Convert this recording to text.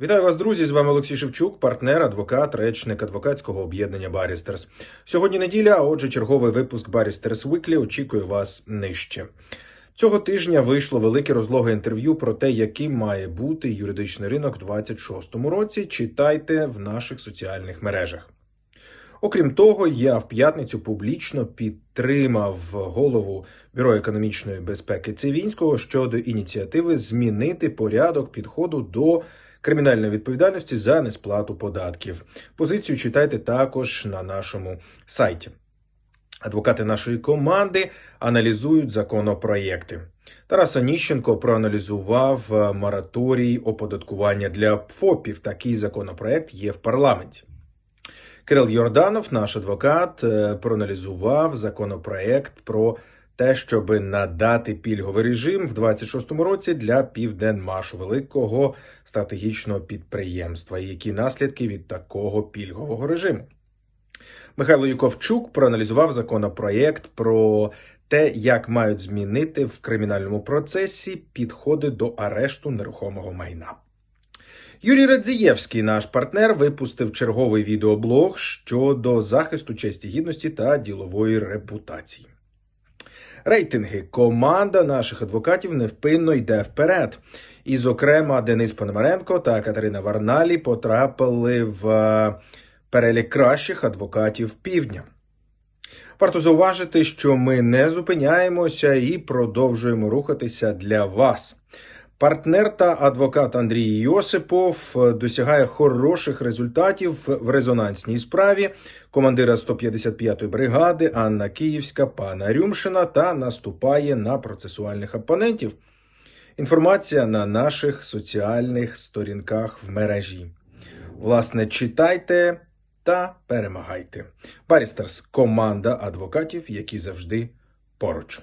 Вітаю вас, друзі! З вами Олексій Шевчук, партнер, адвокат, речник адвокатського об'єднання Барістерс. Сьогодні неділя, а отже, черговий випуск Барістерс Weekly очікує вас нижче. Цього тижня вийшло велике розлоге інтерв'ю про те, яким має бути юридичний ринок в 2026 році. Читайте в наших соціальних мережах. Окрім того, я в п'ятницю публічно підтримав голову Бюро економічної безпеки Цивінського щодо ініціативи змінити порядок підходу до кримінальної відповідальності за несплату податків. Позицію читайте також на нашому сайті. Адвокати нашої команди аналізують законопроєкти. Тарас Аніщенко проаналізував е, мораторій оподаткування для ФОПів. Такий законопроект є в парламенті. Кирил Йорданов, наш адвокат, е, проаналізував законопроект про те, щоб надати пільговий режим в 26-му році для Південмашу, великого стратегічного підприємства. І які наслідки від такого пільгового режиму? Михайло Юковчук проаналізував законопроєкт про те, як мають змінити в кримінальному процесі підходи до арешту нерухомого майна. Юрій Радзієвський, наш партнер, випустив черговий відеоблог щодо захисту честі гідності та ділової репутації. Рейтинги команда наших адвокатів невпинно йде вперед. І, зокрема, Денис Пономаренко та Катерина Варналі потрапили в е, перелік кращих адвокатів півдня. Варто зауважити, що ми не зупиняємося і продовжуємо рухатися для вас. Партнер та адвокат Андрій Йосипов е, досягає хороших результатів в резонансній справі командира 155-ї бригади Анна Київська, пана Рюмшина та наступає на процесуальних опонентів. Інформація на наших соціальних сторінках в мережі. Власне, читайте та перемагайте. Барістерс команда адвокатів, які завжди поруч.